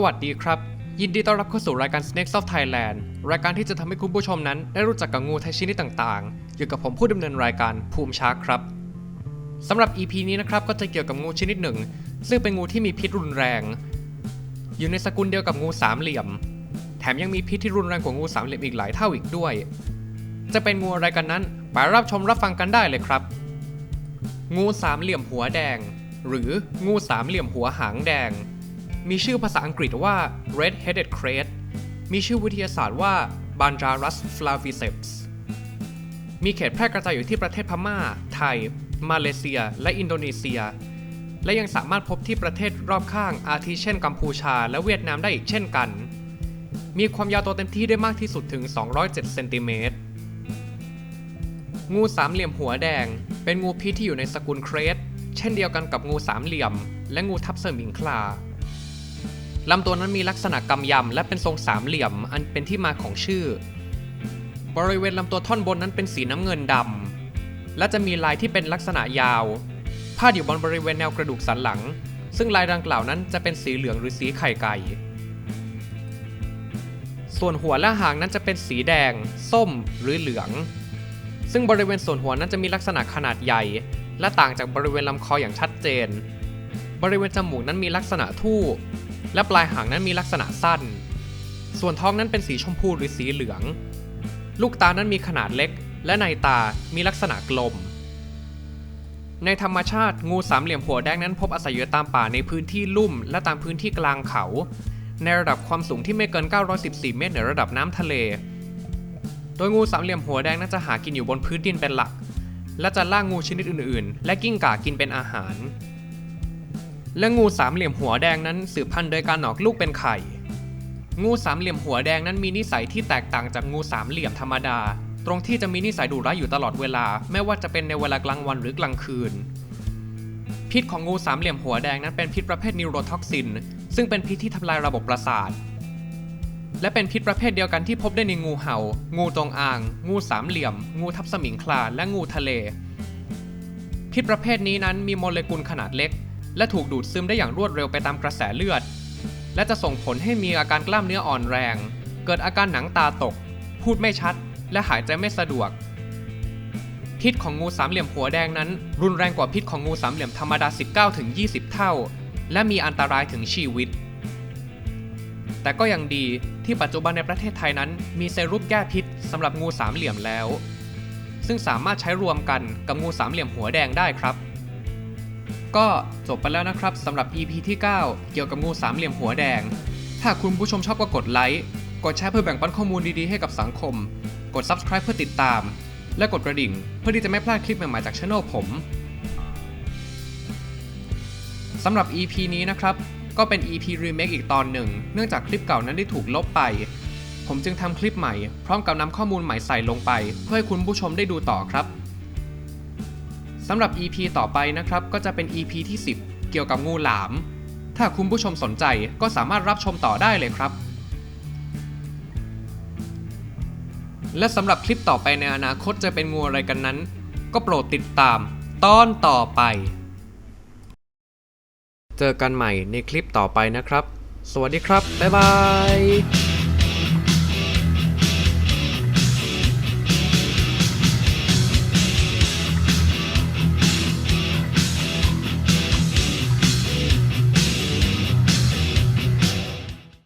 สวัสดีครับ ยินดีต้อนรับเข้าสู่รายการ Snakes of Thailand รายการที่จะทำให้คุณผู้ชมนั้นได้รู้จักกับงูไทยชนิดต่างๆ อยู่กับผมผู้ดำเนินรายการภูมิชาร์คครับสำหรับ EP นี้นะครับก็จะเกี่ยวกับงูชนิดหนึ่ง ซึ่งเป็นงูที่มีพิษรุนแรง อยู่ในสกุลเดียวกับงูสามเหลี่ยม แถมยังมีพิษที่รุนแรงกว่างูสามเหลี่ยมอีกหลายเท่าอีกด้วย จะเป็นงูอะไรกันนั้นไปรับชมรับฟังกันได้เลยครับ งูสามเหลี่ยมหัวแดง หรืองูสามเหลี่ยมหัวหางแดง มีชื่อภาษาอังกฤษว่า red-headed crate มีชื่อวิทยาศาสตร์ว่า Banjarus flaviceps มีเขตแพร่กระจายอยู่ที่ประเทศพม่า ไทย มาเลเซีย และอินโดนีเซีย และยังสามารถพบที่ประเทศรอบข้างอาทิเช่นกัมพูชาและเวียดนามได้อีกเช่นกัน มีความยาวตัวเต็มที่ได้มากที่สุดถึง 207 เซนติเมตร งูสามเหลี่ยมหัวแดง เป็นงูพิษที่อยู่ในสกุลเครสเช่นเดียวกันกับงูสามเหลี่ยม และงูทับเสมิงคลา ลำตัวนั้นมีลักษณะกำยำและเป็นทรงสามเหลี่ยม อันเป็นที่มาของชื่อ บริเวณลำตัวท่อนบนนั้นเป็นสีน้ำเงินดำและจะมีลายที่เป็นลักษณะยาว พาดอยู่บนบริเวณแนวกระดูกสันหลัง ซึ่งลายดังกล่าวนั้นจะเป็นสีเหลืองหรือสีไข่ไก่ ส่วนหัวและหางนั้นจะเป็นสีแดง ส้มหรือเหลือง ซึ่งบริเวณส่วนหัวนั้นจะมีลักษณะขนาดใหญ่ และต่างจากบริเวณลำคออย่างชัดเจน บริเวณจมูกนั้นมีลักษณะทู่ และปลายหางนั้นมีลักษณะสั้น ส่วนท้องนั้นเป็นสีชมพูหรือสีเหลือง ลูกตานั้นมีขนาดเล็ก และในตามีลักษณะกลม ในธรรมชาติงูสามเหลี่ยมหัวแดงนั้นพบอาศัยอยู่ตามป่าในพื้นที่ลุ่ม และตามพื้นที่กลางเขา ในระดับความสูงที่ไม่เกิน 914 เมตรเหนือระดับน้ำทะเล โดยงูสามเหลี่ยมหัวแดงน่าจะหากินอยู่บนพื้นดินเป็นหลัก และจะล่างูชนิดอื่น ๆ และกิ้งก่ากินเป็นอาหาร และงูสามเหลี่ยมหัวแดงนั้นสืบพันธุ์โดยการออกลูกเป็นไข่ งูสามเหลี่ยมหัวแดงนั้นมีนิสัยที่แตกต่างจากงูสามเหลี่ยมธรรมดา ตรงที่จะมีนิสัยดุร้ายอยู่ตลอดเวลา ไม่ว่าจะเป็นในเวลากลางวันหรือกลางคืน พิษของงูสามเหลี่ยมหัวแดงนั้นเป็นพิษประเภทนิวโรท็อกซิน ซึ่งเป็นพิษที่ทำลายระบบประสาท และเป็นพิษประเภทเดียวกันที่พบได้ในงูเห่า งูจงอาง งูสามเหลี่ยม งูทับสมิงคลา และงูทะเล พิษประเภทนี้นั้นมีโมเลกุลขนาดเล็ก และถูกดูดซึมได้อย่างรวดเร็วไปตามกระแสเลือด และจะส่งผลให้มีอาการกล้ามเนื้ออ่อนแรง เกิดอาการหนังตาตก พูดไม่ชัด และหายใจไม่สะดวก พิษของงูสามเหลี่ยมหัวแดงนั้น รุนแรงกว่าพิษของงูสามเหลี่ยมธรรมดา 19-20 เท่า และมีอันตรายถึงชีวิต แต่ก็ยังดีที่ปัจจุบันในประเทศไทยนั้น มีเซรุ่มแก้พิษสำหรับงูสามเหลี่ยมแล้ว ซึ่งสามารถใช้รวมกันกับงูสามเหลี่ยมหัวแดงได้ครับ ก็จบไปแล้วนะครับสำหรับ EP ที่ 9 เกี่ยวกับงูสามเหลี่ยมหัวแดง ถ้าคุณผู้ชมชอบก็กดไลค์กดแชร์เพื่อแบ่งปันข้อมูลดีๆให้กับสังคม กด Subscribe เพื่อติดตาม และกดกระดิ่ง เพื่อที่จะไม่พลาดคลิปใหม่ๆจากช่องผมสำหรับ EP นี้นะครับ ก็เป็น EP remake อีกตอนหนึ่ง เนื่องจากคลิปเก่านั้นได้ถูกลบไป ผมจึงทำคลิปใหม่ พร้อมกับนำข้อมูลใหม่ใส่ลงไป เพื่อให้คุณผู้ชมได้ดูต่อครับ สำหรับ EP ต่อไปนะครับ ก็จะเป็น EP ที่ 10 เกี่ยวกับงูหลาม ถ้าคุณผู้ชมสนใจก็สามารถรับชมต่อได้เลยครับ และสำหรับคลิปต่อไปในอนาคตจะเป็นงูอะไรกันนั้น ก็โปรดติดตาม ตอนต่อไป เจอกันใหม่ในคลิปต่อไปนะครับ สวัสดีครับ บ๊ายบาย